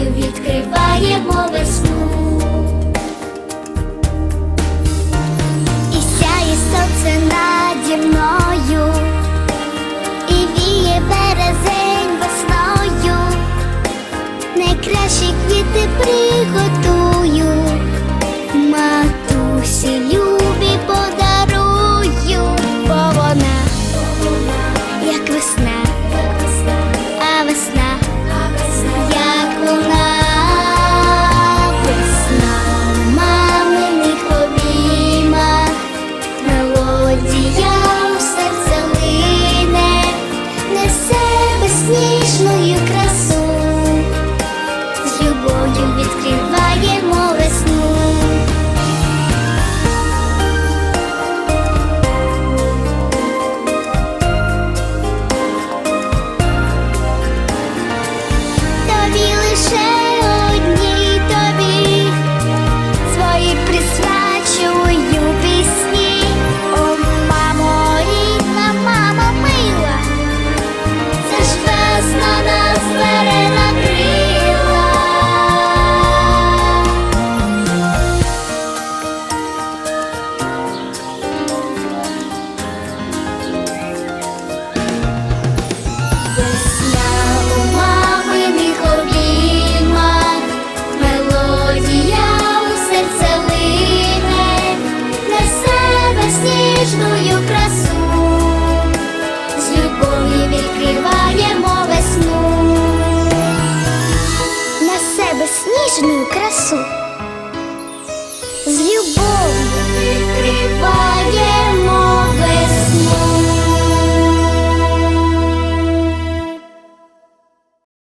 Любов'ю відкриваємо весну. І сяє сонце наді мною, і віє березень весною найкращі квіти приготуй. ніжною.